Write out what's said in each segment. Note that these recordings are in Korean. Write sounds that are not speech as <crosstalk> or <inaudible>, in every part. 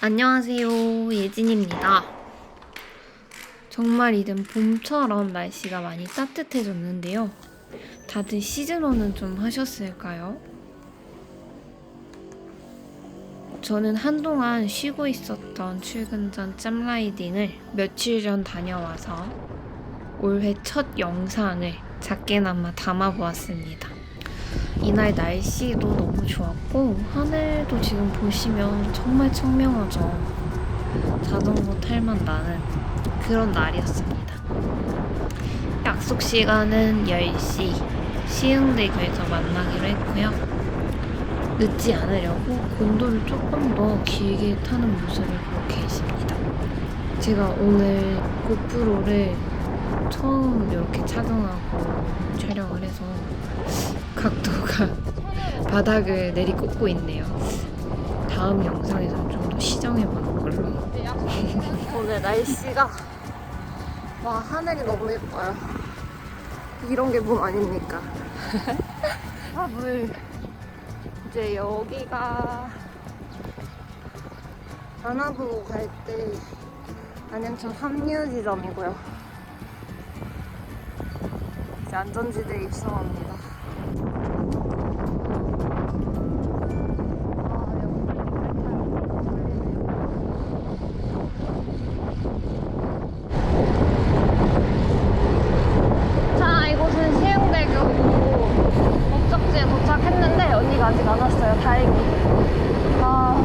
안녕하세요. 예진입니다. 정말 이젠 봄처럼 날씨가 많이 따뜻해졌는데요. 다들 시즌원은 좀 하셨을까요? 저는 한동안 쉬고 있었던 출근 전 짬라이딩을 며칠 전 다녀와서 올해 첫 영상을 작게나마 담아보았습니다. 이날 날씨도 너무 좋았고 하늘도 지금 보시면 정말 청명하죠. 자전거 탈만 나는 그런 날이었습니다. 약속 시간은 10시 시흥대교에서 만나기로 했고요. 늦지 않으려고 곤도를 조금 더 길게 타는 모습을 보고 계십니다. 제가 오늘 고프로를 처음 이렇게 착용하고 촬영을 해서 각도가 바닥을 내리꽂고 있네요. 다음 영상에서는 좀더 시정해보는 걸로. <laughs> 오늘 날씨가 와 하늘이 너무 예뻐요. 이런 게 뭐 아닙니까? <laughs> 물 이제 여기가 안아보고 갈때 안양천 합류 지점이고요. 이제 안전지대에 입성합니다. 자, 이곳은 시흥대교고 목적지에 도착했는데 언니가 아직 안 왔어요. 다행히. 아.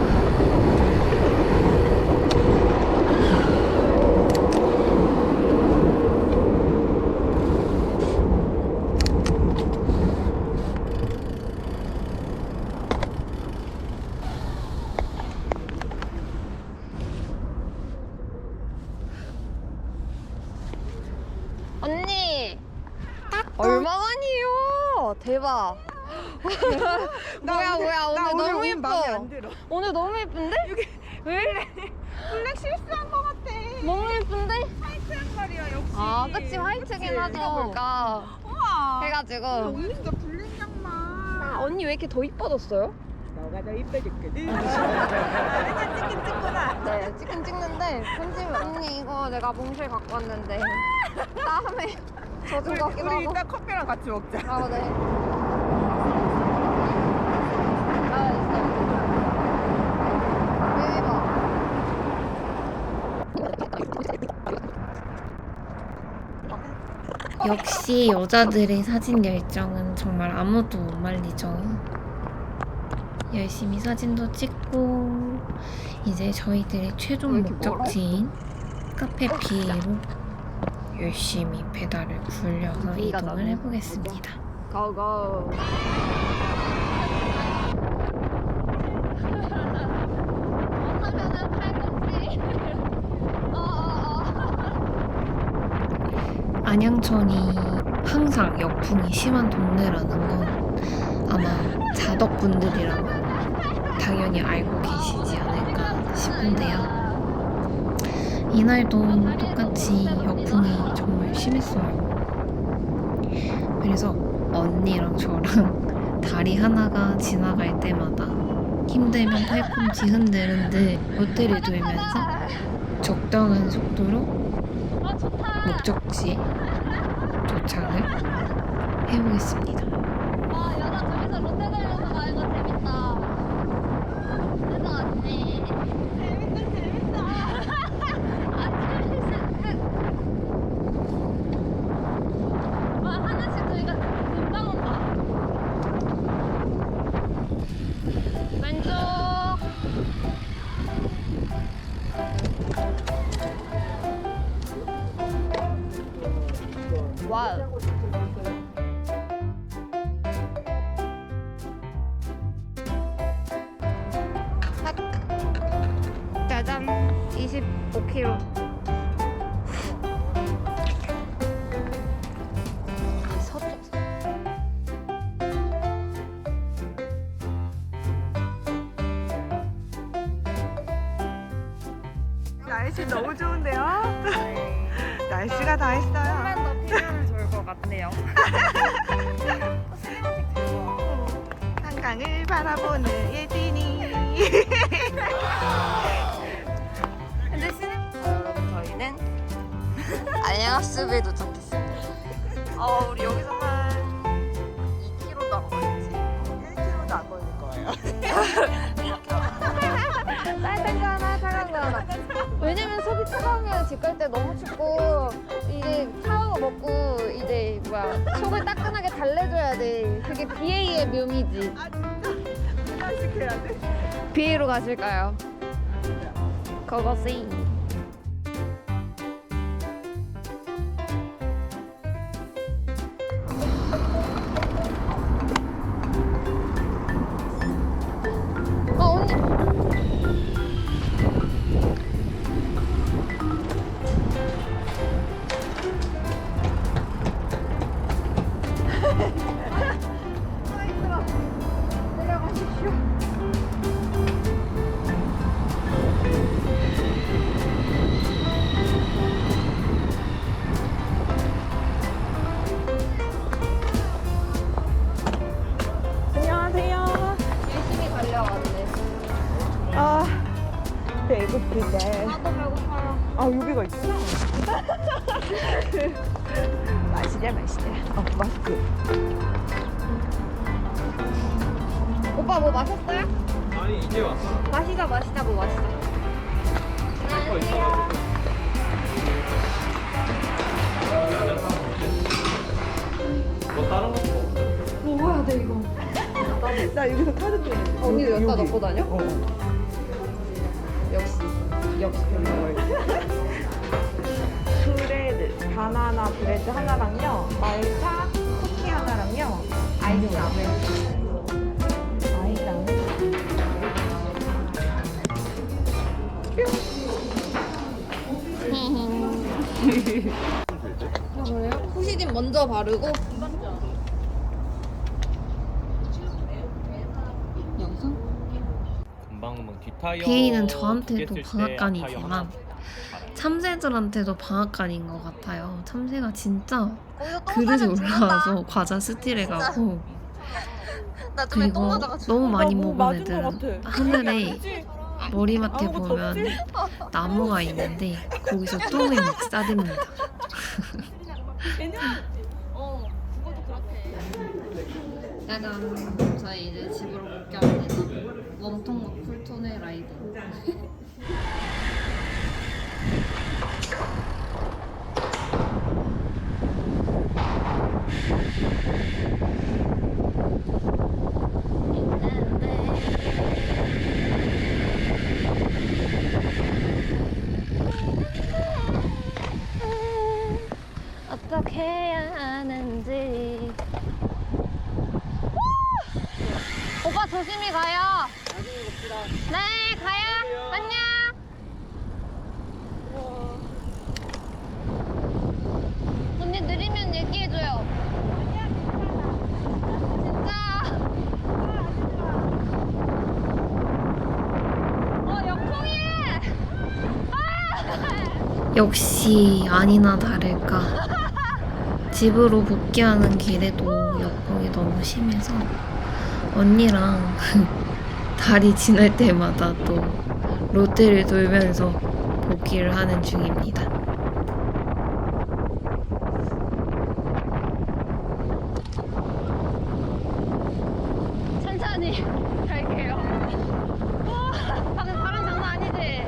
언니 얼마만이에요? 대박. <laughs> 뭐야 뭐야 오늘 너무 예뻐. 오늘 너무 예쁜데? 왜 이래? 블랙 실수한 것 같아. 너무 예쁜데? 화이트한 말이야 역시. 아 그치 화이트긴 하죠. 그러니까 우와. 해가지고 언니 진짜 블랙 양말. 아, 언니 왜 이렇게 더 이뻐졌어요? 너가 더 이뻐졌거든. 맨날 찍긴 찍구나. 네 찍긴 찍는데 편집 언니 이거 내가 몽쉘 갖고 왔는데 다음에 젖은 우리, 같기도 우리 하고. 이따 커피랑 같이 먹자. 아 네. <laughs> 아 있어. 역시 여자들의 사진 열정은 정말 아무도 못 말리죠. 열심히 사진도 찍고 이제 저희들의 최종 목적지인 카페 비에로 열심히 배달을 굴려서 여기가 이동을 해보겠습니다. 고고. 안양천이 항상 역풍이 심한 동네라는 건 아마 자덕분들이라면 당연히 알고 계시지 않을까 싶은데요. 이날도 똑같이 심했어요. 그래서 언니랑 저랑 <laughs> 다리 하나가 지나갈 때마다 힘들면 팔꿈치 흔들흔들 롯데를 돌면서 적당한 속도로 목적지에 도착을 해보겠습니다. 재밌다. 재밌다 같네요. <laughs> 한강을 바라보는 예진이. 근데 저희는 <laughs> 안양학습에 도착했습니다. 어, 우리 여기서 한 2km도 안 걸리지? 1km도 안 걸릴 거예요. 따뜻한 거 하나, 따뜻한 왜냐면 속이 차가우면 집 갈 때 너무 춥고 이제 샤워 먹고 이제 뭐야 속을 따끈하게 달래줘야 돼. 그게 BA의 묘미지. 아 진짜 하나씩 해야 돼. BA로 가실까요? 그거지. 아 배고프네. 나도 배고파요. 아 여기가 있구나. <laughs> 맛있네 맛있네. 어 마스크. 오빠 뭐 마셨어요? 아니 이제 왔어. 마시자 마시자 뭐 마시자. 안녕하세요. 뭐 다른 거 없어? 먹어야 돼 이거. 나 여기서 카드. 언니도 여기, 여기다 여기. 넣고 다녀? 어. 역시 역시 브레드 바나나 브레드 하나랑요 말차 쿠키 하나랑요 아이스 아메리카노 아이스 아메리카노 아, 그래요? 후시딘 먼저 바르고 영상? 개인은 저한테도 방앗간이지만 참새들한테도 방앗간인 것 같아요. 참새가 진짜 똥 그릇에. 올라와서 과자 스틸해 가고 그리고 너무 많이 나뭐 먹은 애들은. 하늘에? 머리맡에 보면? 나무가 있는데 거기서 똥을 막 싸댑니다. <laughs> 어 짜잔 저희 이제 집으로 복귀합니다. 웜톤과 쿨톤의 라이드. <laughs> 어떻게 해야 하는지 오빠 조심히 가요. 네 가요. 안녕. 언니 느리면 얘기해줘요. 진짜. 어 아! 역시 아니나 다를까. 집으로 복귀하는 길에도 역풍이 너무 심해서 언니랑 <laughs> 다리 지날 때마다 또 롯데를 돌면서 복귀를 하는 중입니다. 천천히 갈게요. 와, 방금 바람 장난 아니지?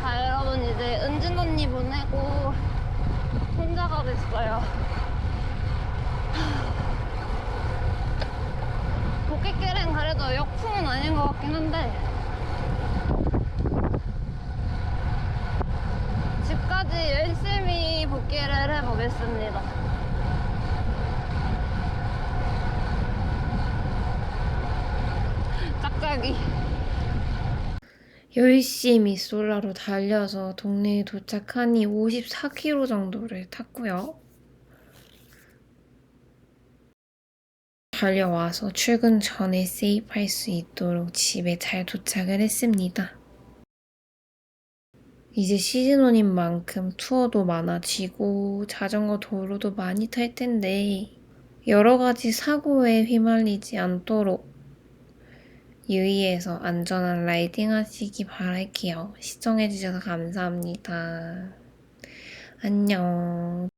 자, 여러분 이제 은진 언니 보내고 혼자가 됐어요. 복귀길엔 그래도 역풍은 아닌 것 같긴 한데 집까지 열심히 복귀를 해보겠습니다. 짝짝이. 열심히 솔라로 달려서 동네에 도착하니 54km 정도를 탔고요. 달려와서 출근 전에 세입할 수 있도록 집에 잘 도착을 했습니다. 이제 시즌원인 만큼 투어도 많아지고 자전거 도로도 많이 탈 텐데 여러 가지 사고에 휘말리지 않도록 유의해서 안전한 라이딩 하시기 바랄게요. 시청해주셔서 감사합니다. 안녕.